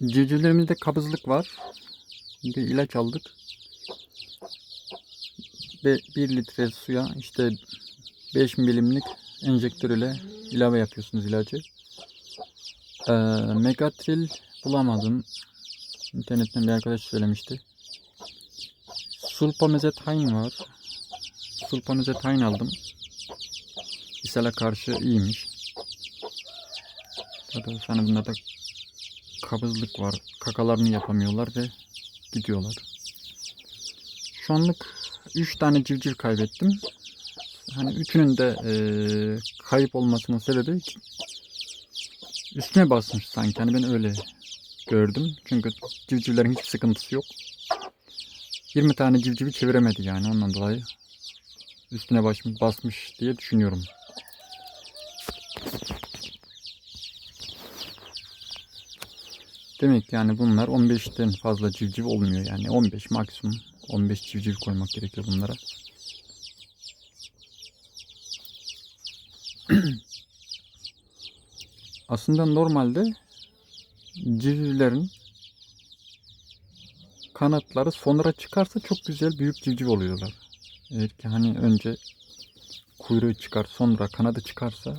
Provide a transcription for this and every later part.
Civcivlerimizde kabızlık var. Bir ilaç aldık. Ve 1 litre suya işte 5 milimlik enjektör ile ilave yapıyorsunuz ilacı. Ee, Megatril bulamadım. İnternetten bir arkadaş söylemişti. Sulfamezethain var. Sulfamezethain aldım. İshal'e karşı iyiymiş. Zaten sana bunlarda kabızlık var. Kakalarını yapamıyorlar ve gidiyorlar. Şu anlık 3 tane civciv kaybettim. Hani üçünün de eee, kayıp olmasının sebebi üstüne basmış sanki. Hani ben öyle gördüm. Çünkü civcivlerin hiçbir sıkıntısı yok. 20 tane civcivi çeviremedi yani ondan dolayı üstüne basmış, basmış diye düşünüyorum. Demek yani bunlar 15'ten fazla civciv olmuyor yani 15 maksimum 15 civciv koymak gerekiyor bunlara. Aslında normalde civcivlerin kanatları sonra çıkarsa çok güzel büyük civciv oluyorlar. Eğer ki hani önce kuyruğu çıkar sonra kanadı çıkarsa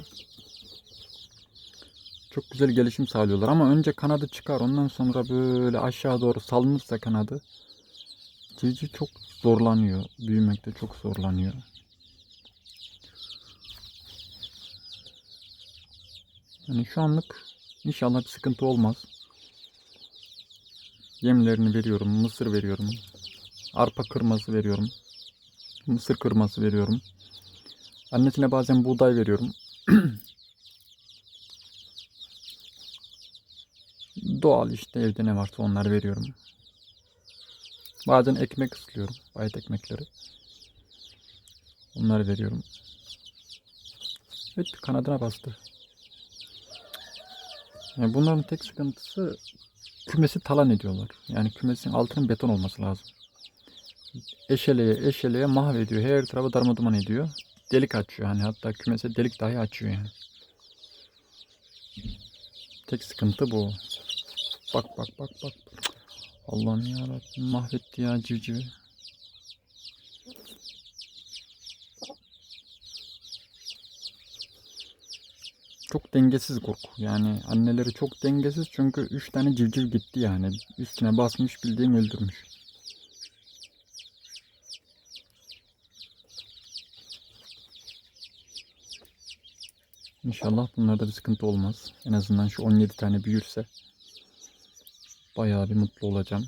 çok güzel gelişim sağlıyorlar ama önce kanadı çıkar ondan sonra böyle aşağı doğru salınırsa kanadı civciv çok zorlanıyor. Büyümekte çok zorlanıyor. Yani şu anlık inşallah bir sıkıntı olmaz. Yemlerini veriyorum, mısır veriyorum. Arpa kırması veriyorum. Mısır kırması veriyorum. Annesine bazen buğday veriyorum. Doğal işte evde ne varsa onları veriyorum. Bazen ekmek ıslıyorum. Bayat ekmekleri. Onları veriyorum. Evet kanadına bastı. Yani bunların tek sıkıntısı kümesi talan ediyorlar. Yani kümesin altının beton olması lazım. Eşeleye eşeleye mahvediyor. Her tarafı darmaduman ediyor. Delik açıyor. Hani hatta kümese delik dahi açıyor yani. Tek sıkıntı bu. Bak bak bak bak. Allah'ım ya mahvetti ya civcivi. Çok dengesiz korku. Yani anneleri çok dengesiz çünkü 3 tane civciv gitti yani. Üstüne basmış bildiğin öldürmüş. İnşallah bunlarda bir sıkıntı olmaz. En azından şu 17 tane büyürse Bayağı bir mutlu olacağım.